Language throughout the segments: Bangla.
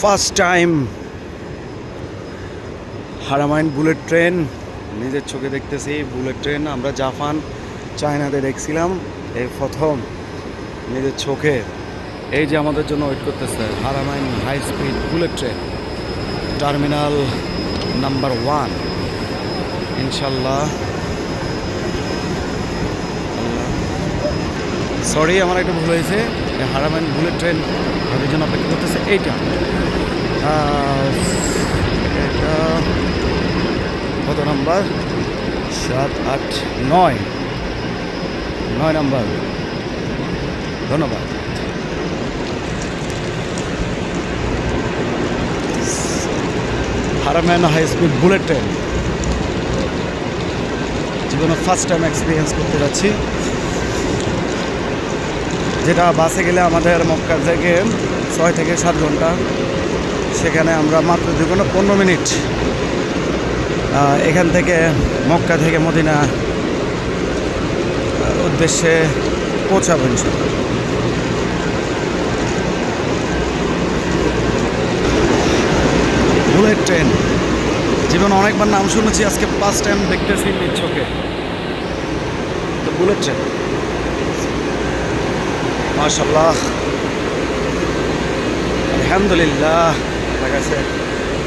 First time Haramain bullet train, নিজের চোখে দেখতেছি বুলেট ট্রেন, আমরা জাপান চায়নাতে দেখছিলাম, এই প্রথম নিজের চোখে। এই যে আমাদের জন্য ওয়েট করতেছে, Haramain high speed bullet train terminal number one ইনশাল্লাহ। সরি আমার একটা ভুল হয়েছে। এই হারামাইন বুলেট ট্রেন আমাদের জন্য অপেক্ষা করতেছে এইটা। এটা কত নাম্বার? সাত, আট, নয়। নয় নাম্বার। ধন্যবাদ। Haramain high speed bullet train. জীবনে ফার্স্ট টাইম এক্সপিরিয়েন্স করতে যাচ্ছি। যেটা বাসে গেলে আমাদের মক্কা থেকে ছয় থেকে সাত ঘণ্টা। সেখানে আমরা মাত্র দু ঘণ্টা পনেরো মিনিট এখান থেকে মক্কা থেকে মদিনা উদ্দেশ্যে পৌঁছাবো ইনশাল্লাহ বুলেট ট্রেন। জীবনে অনেকবার নাম শুনেছি, আজকে ফার্স্ট টাইম দেখতেছি চোখে। তো বুলেট ট্রেন। মাশাল্লাহ আলহামদুলিল্লাহ লাগাছে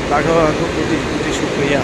তাকে খুব কোটি কোটি শুক্রিয়া।